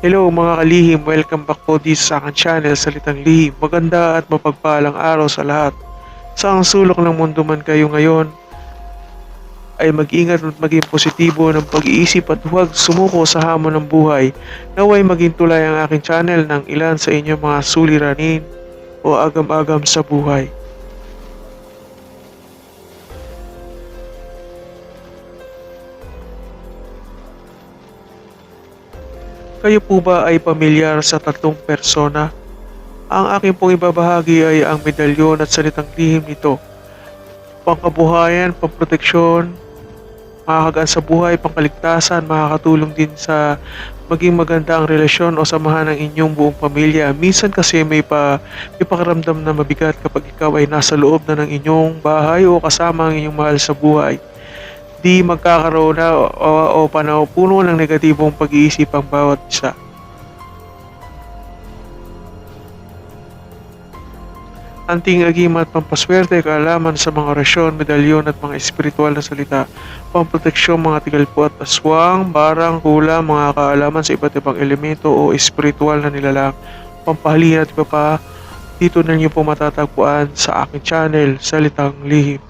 Hello mga kalihim, welcome back po dito sa aking channel, Salitang Lihim. Maganda at mapagpalang araw sa lahat. Sa ang sulok ng mundo man kayo ngayon, ay mag-ingat at maging positibo ng pag-iisip at huwag sumuko sa hamon ng buhay. Naway maging tulay ang aking channel ng ilan sa inyong mga suliranin o agam-agam sa buhay. Kayo po ba ay pamilyar sa tatlong persona? Ang aking pong ibabahagi ay ang medalyon at salitang lihim nito. Pangkabuhayan, pamproteksyon, makakagaan sa buhay, pangkaligtasan, makakatulong din sa maging maganda ang relasyon o samahan ng inyong buong pamilya. Minsan kasi may, pa, may pakiramdam na mabigat kapag ikaw ay nasa loob na ng inyong bahay o kasama ang inyong mahal sa buhay di magkakaroon na o, o panaw puno ng negatibong pag-iisip ang bawat isa. Anting agimat pampaswerte, kaalaman sa mga orasyon, medalyon at mga espiritual na salita, pamproteksyon, mga tigalpo at aswang, barang, hula, mga kaalaman sa iba't ibang elemento o espiritual na nilalang, pampahalin at iba pa, dito na niyo po matatagpuan sa aking channel, Salitang Lihim.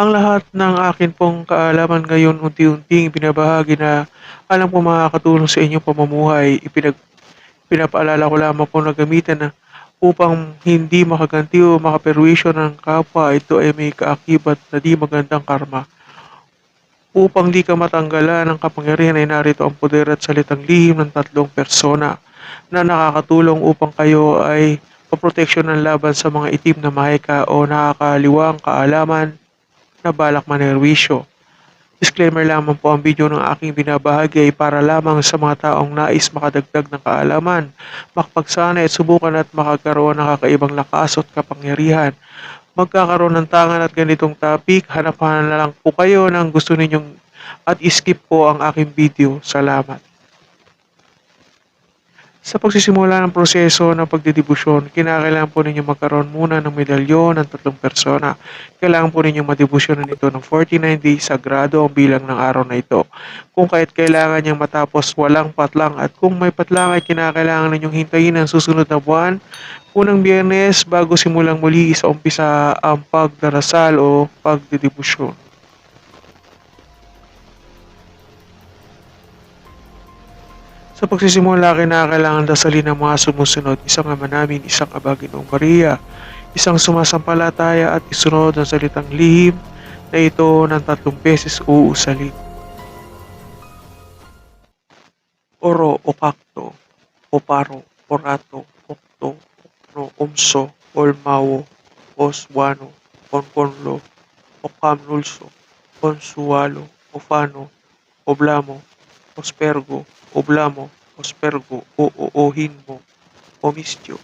Ang lahat ng akin pong kaalaman ngayon unti-unting binabahagi na alam ko makakatulong sa inyong pamumuhay. Ipinag, pinapaalala ko lamang po na gamitan na upang hindi makaganti o makaperwisyo ng kapwa, ito ay may kaakibat na di magandang karma. Upang di ka matanggalan ng kapangyarihan ay narito ang poder at salitang lihim ng tatlong persona na nakakatulong upang kayo ay paproteksyon ng laban sa mga itim na mahika o nakakaliwang kaalaman na balak manerwisyo. Disclaimer lamang po ang video ng aking binabahagi ay para lamang sa mga taong nais makadagdag ng kaalaman, makapagsanay at subukan at makakaroon ng kakaibang lakas at kapangyarihan. Magkakaroon ng tangan at ganitong topic, hanapan na lang po kayo ng gusto ninyong at skip po ang aking video. Salamat. Sa pagsisimula ng proseso ng pagdidibusyon, kinakailangan po ninyo magkaroon muna ng medalyon ng tatlong persona. Kailangan po ninyo madibusyonan ito ng 49 days sagrado ang bilang ng araw na ito. Kung kahit kailangan niyang matapos walang patlang at kung may patlang ay kinakailangan ninyong hintayin ang susunod na buwan, unang biyernes bago simulang muli sa umpisa ang pagdarasal o pagdidibusyon. Sa pagsisimula, kinakailangan dasalin ng mga sumusunod, isang ama namin, isang abaginoong Maria, isang sumasampalataya at isunod ang salitang lihim na ito ng tatlong beses uusalin. Oro o kakto, oparo, orato, okto, okno, umso, olmawo, oswano, konkonlo, okamnulso, konsualo, ofano, oblamo, ospergo, oblamo, ospergo, o oohin mo, omistyo,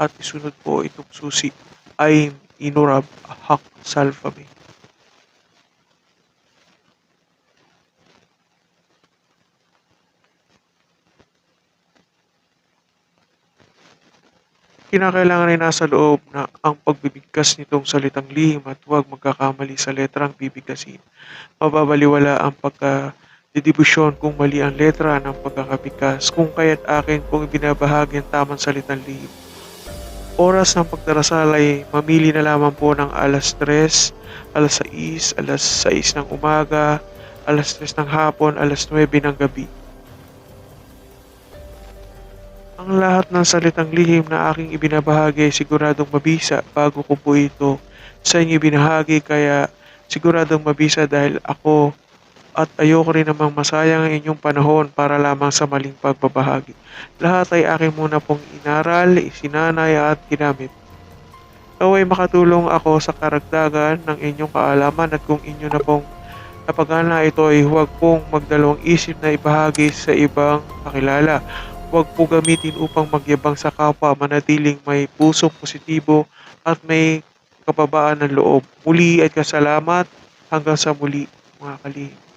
at isunod po itong susi, ay inurab, hak, salfame. Kinakailangan ay nasa loob na ang pagbibigkas nitong salitang lihim at huwag magkakamali sa letrang bibigkasin. Mababaliwala ang pagka didibusyon kung mali ang letra ng pagkakabigkas kung kaya't akin kung binabahagi ang tamang salitang lihim. Oras ng pagdarasal ay mamili na lamang po ng alas 3, alas 6, alas 6 ng umaga, alas 3 ng hapon, alas 9 ng gabi. Ang lahat ng salitang lihim na aking ibinabahagi ay siguradong mabisa bago ko po ito sa inyo ibinahagi kaya siguradong mabisa dahil ako at ayoko rin namang masayang ang inyong panahon para lamang sa maling pagbabahagi. Lahat ay aking muna pong inaral, isinanay at ginamit. Naway makatulong ako sa karagdagan ng inyong kaalaman at kung inyo na pong napagana ito ay huwag pong magdalawang isip na ibahagi sa ibang kakilala. Huwag po gamitin upang magyabang sa kapwa, manatiling may pusong positibo at may kababaan ng loob. Muli at kasalamat hanggang sa muli mga kalihim.